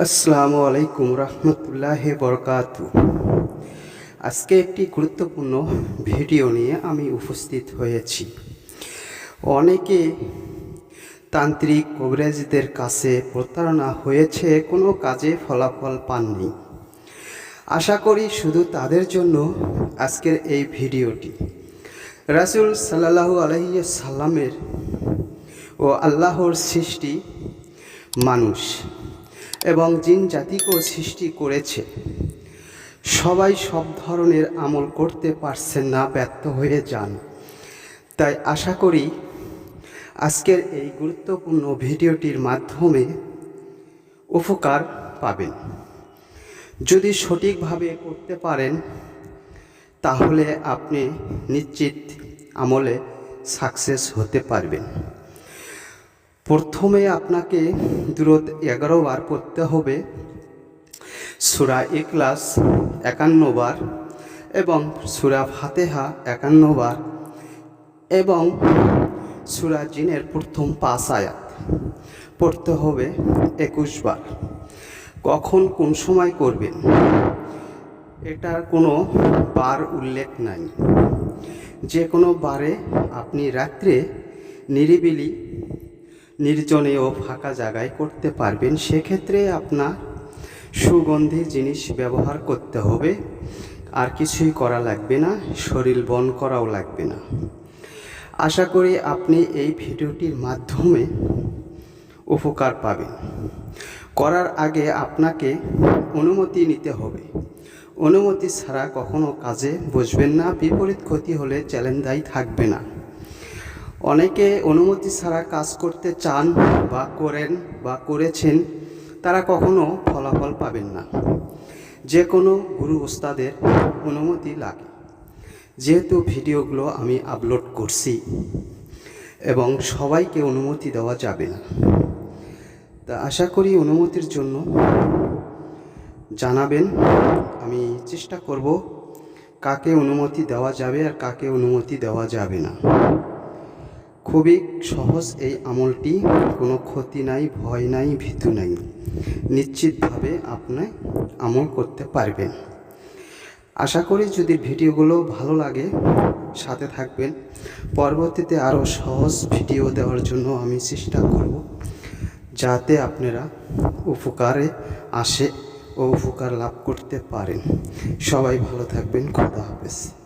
আসসালামু আলাইকুম রহমতুল্লাহ বরকাত আজকে একটি গুরুত্বপূর্ণ ভিডিও নিয়ে আমি উপস্থিত হয়েছি। অনেকে তান্ত্রিক কবিরাজদের কাছে প্রতারণা হয়েছে, কোনো কাজে ফলাফল পাননি। আশা করি শুধু তাদের জন্য আজকের এই ভিডিওটি। রাসুল সাল্লাহু আলহিয়া সাল্লামের ও আল্লাহর সৃষ্টি মানুষ। এবং জিন জাতিকেও সৃষ্টি করেছে। সবাই সব ধরনের আমল করতে পারছেন না, ব্যর্থ হয়ে যান। তাই আশা করি আজকের এই গুরুত্বপূর্ণ ভিডিওটির মাধ্যমে উপকার পাবেন। যদি সঠিকভাবে করতে পারেন, তাহলে আপনি নিশ্চিত আমলে সাকসেস হতে পারবেন। প্রথমে আপনাকে দূরত এগারো বার পড়তে হবে। সুরা এক্লাস একান্ন বার এবং সুরা ফাতেহা একান্ন বার এবং সুরা জিনের প্রথম পাঁচ আয়াত পড়তে হবে একুশ বার। কখন কোন সময় করবেন? এটার কোনো বার উল্লেখ নাই। যে কোনো বারে আপনি রাত্রে নিরিবিলি নির্জনে ও ফাঁকা জায়গায় করতে পারবেন। সেক্ষেত্রে আপনার সুগন্ধি জিনিস ব্যবহার করতে হবে। আর কিছুই করা লাগবে না, শরীর বন করাও লাগবে না। আশা করি আপনি এই ভিডিওটির মাধ্যমে উপকার পাবেন। করার আগে আপনাকে অনুমতি নিতে হবে। অনুমতি ছাড়া কখনো কাজে বসবেন না। বিপরীত ক্ষতি হলে চ্যালেঞ্জ দায়ী থাকবে না। অনেকে অনুমতি ছাড়া কাজ করতে চান বা করেন বা করেছেন, তারা কখনো ফলাফল পাবেন না। যে কোনো গুরু ওস্তাদের অনুমতি লাগে। যেহেতু ভিডিওগুলো আমি আপলোড করছি এবং সবাইকে অনুমতি দেওয়া যাবে না। তা আশা করি অনুমতির জন্য জানাবেন। আমি চেষ্টা করব কাকে অনুমতি দেওয়া যাবে আর কাকে অনুমতি দেওয়া যাবে না। খুবই সহজ এই আমলটি, কোনো ক্ষতি নাই, ভয় নাই, ভীতু নাই। নিশ্চিতভাবে আপনি আমল করতে পারবেন। আশা করি যদি ভিডিওগুলো ভালো লাগে, সাথে থাকবেন। পরবর্তীতে আরও সহজ ভিডিও দেওয়ার জন্য আমি চেষ্টা করব, যাতে আপনারা উপকারে আসে ও উপকার লাভ করতে পারেন। সবাই ভালো থাকবেন, খোদা হাফেজ।